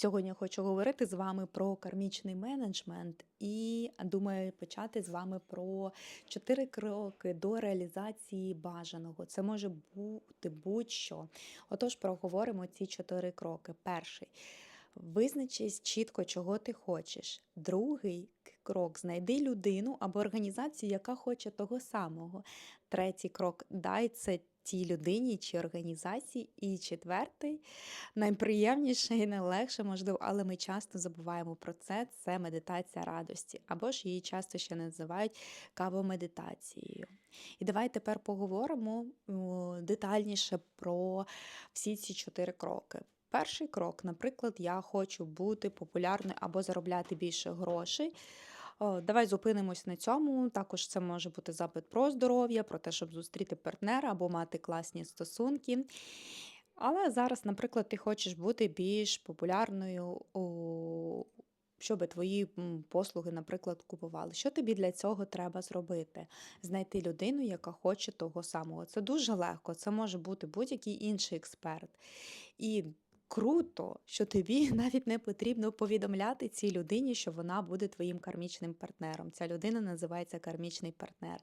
Сьогодні я хочу говорити з вами про кармічний менеджмент і думаю почати з вами про чотири кроки до реалізації бажаного. Це може бути будь-що. Отож, проговоримо ці чотири кроки. Перший. Визначись чітко, чого ти хочеш. Другий крок знайди людину або організацію, яка хоче того самого. Третій крок дай це тій людині чи організації. І четвертий, найприємніше і найлегше, можливо, але ми часто забуваємо про це. Це медитація радості, або ж її часто ще називають кавомедитацією. І давай тепер поговоримо детальніше про всі ці чотири кроки. Перший крок, наприклад, я хочу бути популярною або заробляти більше грошей. Давай зупинимось на цьому. Також це може бути запит про здоров'я, про те, щоб зустріти партнера або мати класні стосунки. Але зараз, наприклад, ти хочеш бути більш популярною, щоб твої послуги, наприклад, купували. Що тобі для цього треба зробити? Знайти людину, яка хоче того самого. Це дуже легко, це може бути будь-який інший експерт. І круто, що тобі навіть не потрібно повідомляти цій людині, що вона буде твоїм кармічним партнером. Ця людина називається кармічний партнер.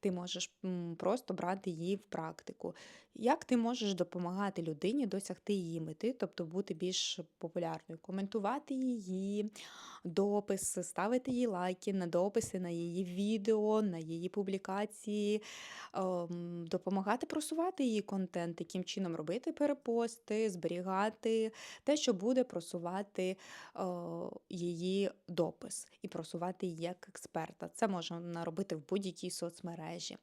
Ти можеш просто брати її в практику. Як ти можеш допомагати людині досягти її мети, тобто бути більш популярною, коментувати її дописи, ставити їй лайки на дописи, на її відео, на її публікації, ем, допомагати просувати її контент, яким чином робити перепости, зберігати те, що буде просувати е, її допис і просувати її як експерта. Це можна робити в будь-якій соцмережі,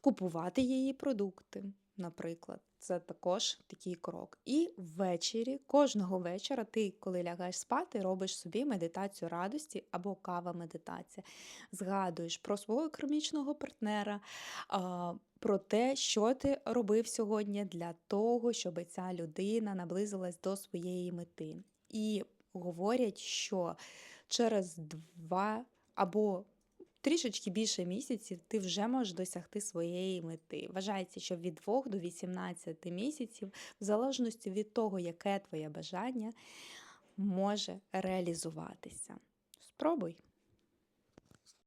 купувати її продукти. Наприклад, це також такий крок. І ввечері, кожного вечора, ти, коли лягаєш спати, робиш собі медитацію радості або кава медитація. Згадуєш про свого кармічного партнера, про те, що ти робив сьогодні для того, щоб ця людина наблизилась до своєї мети. І говорять, що через два або трішечки більше місяців ти вже можеш досягти своєї мети. Вважається, що від 2 до 18 місяців, в залежності від того, яке твоє бажання, може реалізуватися. Спробуй.